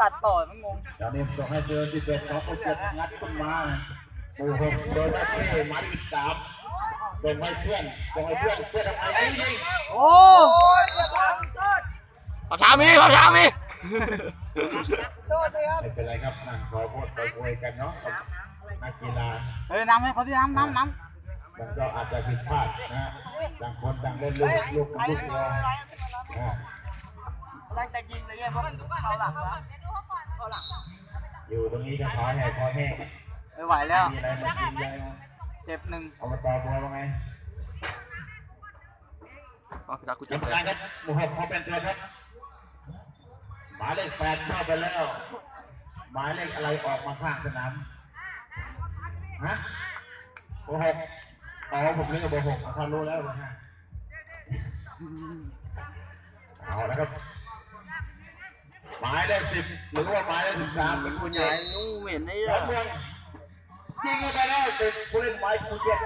ตัดต่อมันงงตอนนี้ส่งให้เบอร์สิบเอ็ดของภูเก็ตงัดขึ้นมาหมู่หกโดยนักเท่หมายเลขสามส่งให้เพื่อนส่งให้เพื่อนเพื่อนทำไมไอ้ยิงโอ้ขอถามมีขอถามมีไม่เป็นไรครับนั่งขอโทษขอโวยกันเนาะกับนักกีฬาเฮ้ยน้ำให้เขาที่น้ำน้ำน้มันก็อาจจะผิดพลาดนะฮะต่างคนต่างเล่นลูกลูกลูกเดียวนะตั้งแต่ยิงเลยเนี่ยเพราะเขาหลังแล้ว อยู่ตรงนี้ก็ขอแห่ขอแห้งำไม่ไหวแล้ว มีอะไรมากินยังเจ็บหนึ่งเอามาต่อบัวว่าไงอ๋อพี่ตากูกรเจ็รบมเลยการครับหมู่หกเขาเป็นตัวครับ หมายเลขแปดเข้าไปแล้ว หมายเลขอะไรออกมาข้างสนาม ฮะเบอร์หกอ๋อผมเรียกว่าเบอร์หกเขารู้แล้วเบอร์ห้าเอาแล้วครับ หมายเลขสิบหรือว่าหมายเลขสิบสามเป็นผู้ใหญ่นู้เห็นไอ้สองเมืองยิงเข้าไปแล้วเป็นผู้เล่นไม้คูเจ็ด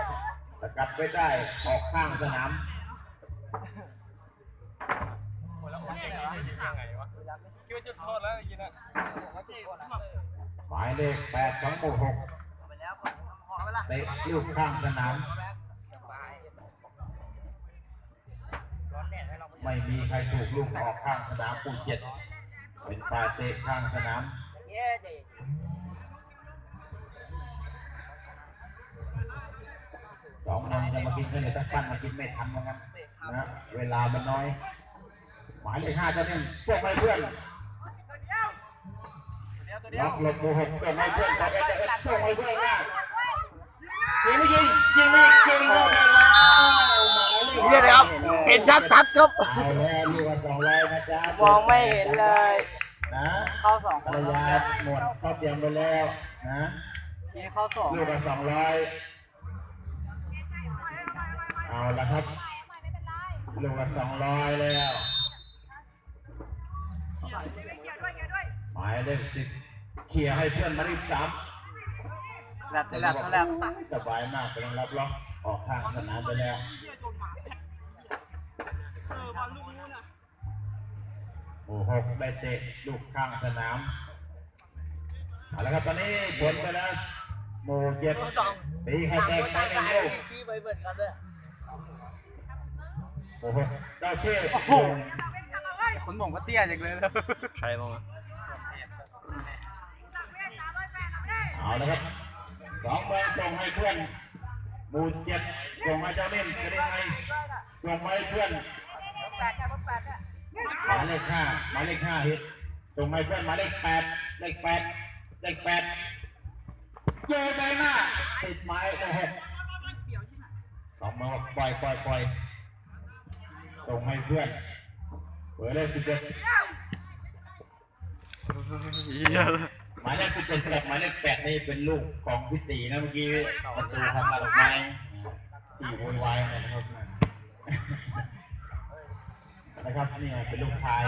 สกัดไปได้ออกข้างสนามหมายเลขแปดของหมู่หกไปแล้วหอไปละเตะลูกข้างสนามไม่มีใครถูกลูกออกข้างสนามปูเจ็ด เป็นฝ่าเตะข้างสนามเย้เจ๊สองนันจะมากินกันเลยถ้าปั้นมากินไม่ทันเหมือนกันนะเวลามันน้อย หมายเลขห้าจะเนี่ยส่งให้เพื่อนล็อกลบหมู่หกส่งให้เพื่อนต่อเอ็ดเอ็ดส่งให้เพื่อนนะยิงไม่ยิงยิงไม่ยิงเข้าไปแล้ว ห็นชัดๆครับเอาแล้วลูกละสองร้อยนะจ๊ะมองไม่เห็นเลย นะเข้าสองคภรรนยาหมดเข้าเตรียมไปแล้วนะทีเข้าสองลูกละสองร้อยเอาละครับลูกละสองร้อยแล้วหมายเลขสิบเคลียร์ให้เพื่อนมาเลขสามแลบแลบแลบสบายมากกำลังรับล็อกออกข้างสนามไปแล้ว โอ้หกได้เตะลูกข้างสนามเอาละครับตอนนี้ผลไปแล้วโมเจ็ดตีใครแตกไปหนึ่งลูกชี้ไปเบิดกันเลยโอ้โหเจ้าเท่คนผมก็เตี้ยจังเลยใครบ้างวะเอาละครับสองเมืองส่งให้เพื่อนหมู่เจ็ดส่งให้เจ้านิ่มจะได้ไงส่งให้เพื่อน หมายเลขห้าหมายเลขห้าฮิตส่งให้เพื่อนหมายเลขแปดเลขแปดเลขแปดเจอใบหน้าติดไม้โอ้โหสองมืองบอกปล่อยปล่อยปล่อยส่งให้เพื่อนเบอร์เลขสิบเอ็ดหมายเลขสิบเจ็ดกับหมายเลขแปดนี่เป็นลูกของพี่ตีนะเมื่อกี้ประตูทำมาดอกไม้ที่โวยวายนะครับ นะครับนี่เป็นลูกชาย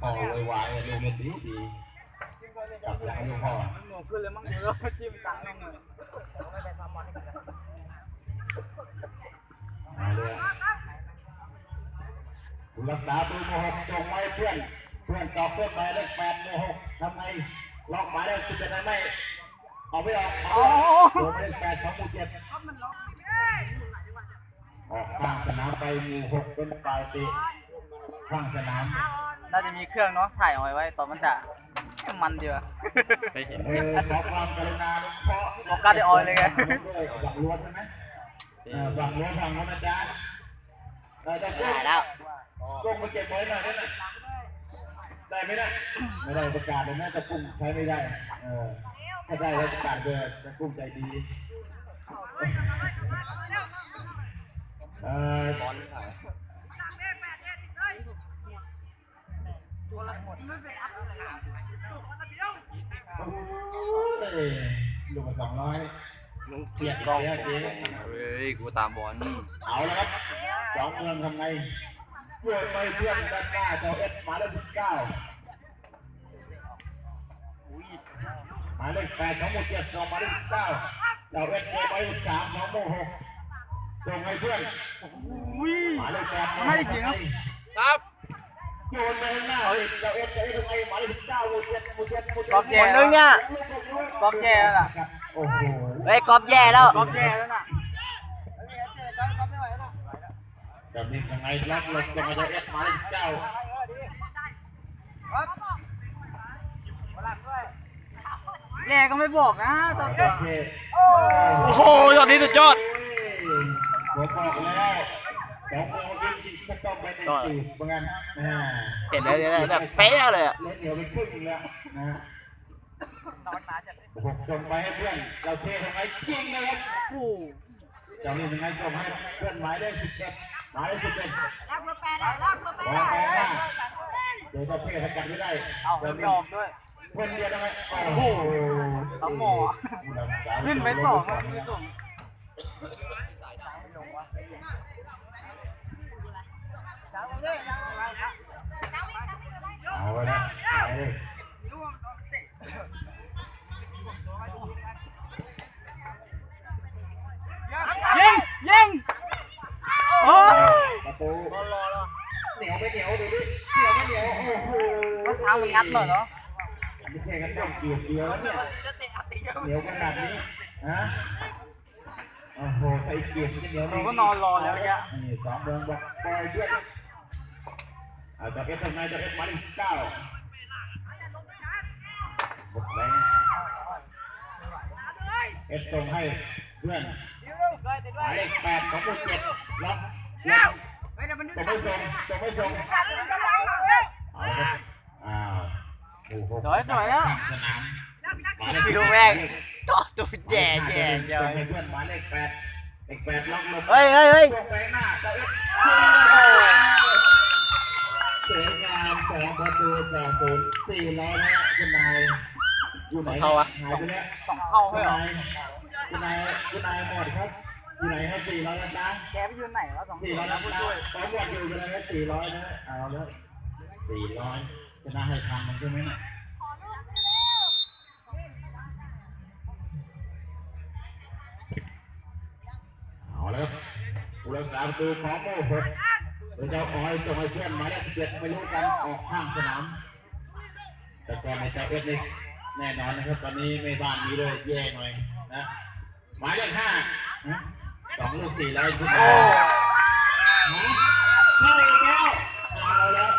พ่อโวยวายลูกเล่นดีดีกลับหลังลูกพ่อมันหนูขึ้นเลยมั้งเออจิ้มตังค์แม่งเลยมาเลยคุณรักษาตัวโมหกส่งไว้เพื่อน เพื่อนตอกเส้นหมายเลขแปดโมหกทำไงล็อกหมายเลขสิบเจ็ดได้ไหมเอาไม่ออกเอาตัวหมายเลขแปดของหมู่เจ็ดออก ข้างสนามไปหมู่หกเป็นฝ่ายเตะข้างสนามน่าจะมีเครื่องเนาะถ่ายเอาไว้ไว้ตอนมันจะมันเดียวไปเห็นเออขอความกรุณาเพราะโฟกัสได้ออยเลยไงฝั่งล้วนใช่ไหมเออฝั่งล้วนฝั่งล้วนนะจ๊ะได้ได้ได้แล้วกุ้งมาเก็บไว้หน่อยได้ไหมได้ไหมนะไม่ได้ประกาศเลยนะจะกุ้งใช้ไม่ได้ เออถ้าได้แล้วประกาศเลยจะกุ้งใจดี เออบอลโอ้ยลูกละสองร้อยมึงเกียดกองแล้วเจ๊เฮ้ยกูตามบอลเอาละครับสองเมืองทำไงเพื่อนไปเพื่อนด้านหน้าเจ้าเอสหมายเลขสิบเก้าหมายเลขแปดของหมู่เจ็ดส่งหมายเลขสิบเก้าเจ้าเอสหมายเลขสามของหมู่หก ส่งให้เพื่อนหมายเลขแปดไม่จริงครับ ครับโยนไปข้างหน้าเอ็ดเจ้าเอ็ดเจ้าเอ็ดทำไมหมายเลขเก้าหมูเจ็ดหมูเจ็ดหมูเจ็ดก๊อฟแย่คนนึงเนี่ยก๊อฟแย่แล้วน่ะโอ้โหเฮ้ยกอบแย่แล้วก๊อฟแย่แล้วน่ะแบบนี้ยังไงล็อกหลบส่งมาเจ้าเอ็ดหมายเลขเก้าแย่ก็ไม่บอกนะตอนโอเคโอ้โหยอดนี้สุดยอด ผมบอกแล้วสองคนเมื่อกี้ก็ต้องไปในตีบเหมือนกันนะฮะเห็นแล้วเนี่ยแบบเป๊ะเลยอะเล่นเหนียวไปครึ่งหนึ่งแล้วนะฮะหกส่งไปให้เพื่อน เราเททำไมยิงเลยครับโอ้เจ้านี่ยังไงส่งให้เพื่อนหมายเลขสิบเจ็ดหมายเลขสิบเจ็ดลากมาแปดลากมาแปบอลไปหน้าเดี๋ยวเจ้าเทสกัดไม่ได้เอาเดี๋ยวดนี้อกด้วยคนเดียวทำไมโอ้โหเอาหมอขึ้นไปสองแล้วไม่ส่ง เอาละเอาเลยยิงยิงโอ้ยประตูเหนียวไม่เหนียวดูดิเหนียวไม่เหนียวโอ้โห เมื่อเช้ามันงัดเหรอเนาะ ไม่ใช่กันต้องเกียร์เดียวแล้วเนี่ยเหนียวขนาดนี้ฮะโอ้โหใส่เกียร์จะเหนียว เราก็นอนรอแล้วเนี่ย นี่สองเดือนบอกปล่อยด้วยเอาจะเป็นทำไงจะเป็นหมายเลขเก้าหมดแรงเอฟส่งให้เพื่อนหมายเลขแปดของหมู่เจ็ดล็อกล็อกส่งไม่ส่งส่งไม่ส่งเอาละครับอ้าวโอ้โห สวยสวยแล้ว ข้างสนามหมายเลข ดูแม่งต่อตัวแย่แย่แย่ ส่งให้เพื่อนหมายเลขแปดเลขแปดล็อกลง เฮ้ยเฮ้ยเฮ้ย ส่งไปหน้าตะเอ็ดสวยงามสองประตูสองศูนย์สี่ร้อยแล้วคุณนายอยู่ไหนเข้าวะหายไปแล้วสองเข้าคุเลณยเหรอนายคุณนายคุณนายหมดครับอยู่ไหนครับสี่ร้อยแล้วนะแกไปยืนไหนวะสองสี่ตัวร้อยแล้แล้ววผู้นะช่วยตอนหมดอยู่กันเลยครับสี่ร้อยนะเอาแล้วสี่ร้อยชนะให้ทางมันใช่ไหมเนี่ยเอาแล้วครับผู้รักษาประตูของโม่หก โดยเจ้าออยส่งให้เพื่อนหมายเลขสิบเจ็ดไม่รู้กันออกข้างสนาม แต่ก่อนในเจ้าเอ็ดนี่แน่นอนนะครับ ตอนนี้ไม่บ้านนี้เลยแย่หน่อยนะหมายเลขห้านะสองลูกสี่ร้อยขึ้นมานะเข้าอีกแล้วเอาแล้ว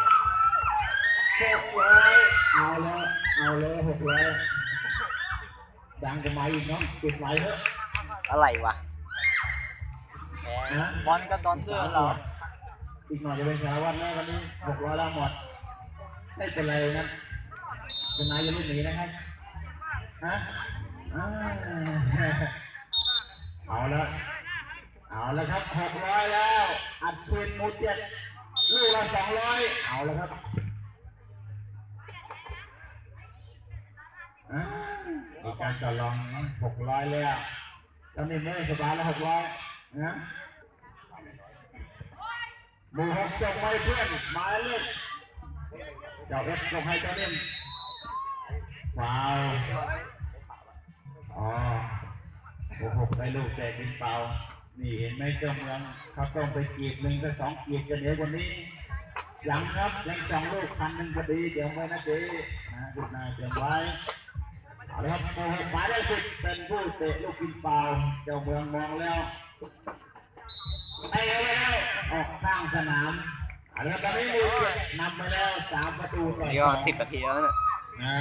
หกร้อยเอาแล้วเอาแล้วหกร้อยดังกันมาอีกเนาะปิดไฟเถอะอะไรวะแหมนะบอลกับดอนเจอร์เหรอ อีกหน่อยจะเป็นสารวัตรแล้ววันนี้หกร้อยแล้วหมด ไม่เป็นไรนะคุณนายอย่าลุกหนีนะครับฮะอ่าเอาละเอาละครับหกร้อยแล้ว อัดคืนมูเจ็ดลูกละสองร้อยเอาละครับอ่ามีการต่อรองหกร้อยแล้วตอนนี้ไม่สบายแล้วหกร้อยนะ หมู่หกส่งไปเพื่อนหมายเลขเจ้าเอฟส่งให้เจ้าเนิ่มฟาวอ๋อโอ้โหได้ลูกแต่ดินเปล่านี่เห็นไหมเจ้าเมืองเขาต้องไปกีดหนึ่งก็สองกีดกันเดี๋ยววันนี้ยังครับยังสองลูกพันหนึ่งพอดีเดี๋ยวไว้นะเจ๊นะคุณนายเตรียมไว้เอาละครับโอ้โหหมายเลขสิบเป็นผู้เตะลูกดินเปล่าเจ้าเมืองมองแล้ว ไอ้เอาไว้แล้วออกข้างสนามเอาละครับตอนนี้ลูกเจ็ดนำไปแล้วสามประตูต่อนี่สก็องสิบนาทีแล้วเนี่ยนะ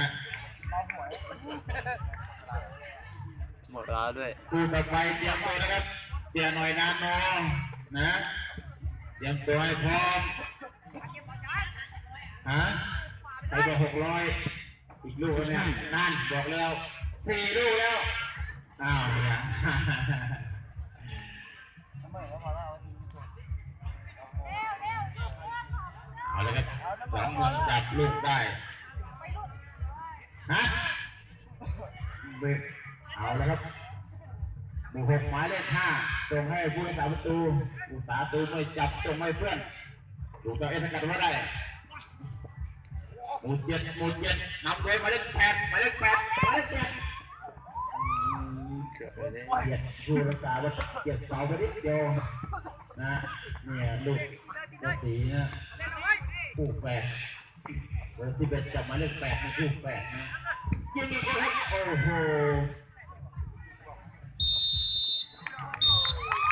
หมดเวลาด้วย คู่ต่อไปเตรียมตัวนะครับ เสียหน่อยนานนองนะเตรียมตัวให้พร้อมฮะไปบอกหกร้อยอีกลูกแล้วเนี่ยนั่นบอกแล้วสี่ลูกแล้วอ้าวเนี่ย ลูกได้ฮะเบรกเอาแล้วครับหมู่หกหมายเลขห้าส่งให้ผู้รักษาประตูผู้สาตูไม่จับส่งให้เพื่อนถูกตัวเอ็นกันว่าได้หมู่เจ็ดหมู่เจ็ดนำโดยหมายเลขแปดหมายเลขแปดหมายเลขแปดเจ็ดเกียรติผู้รักษาว่าเกียรติเสาไปนิดเดียวนะเนี่ยลูกสีนะคู่แฝด บอร์สิบเอ็ดจับมาเลขแปดในคู่แปดนะยิงอีกแล้วโอ้โห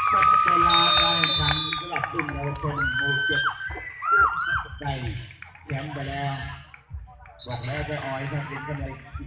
หมดเวลาการแข่งขันสลับตุ่มเราวชนหมู่เจ็ดได้แชมป์ไปแล้ว บอกแล้วไปออยถ้าเป็นกันเลยอีก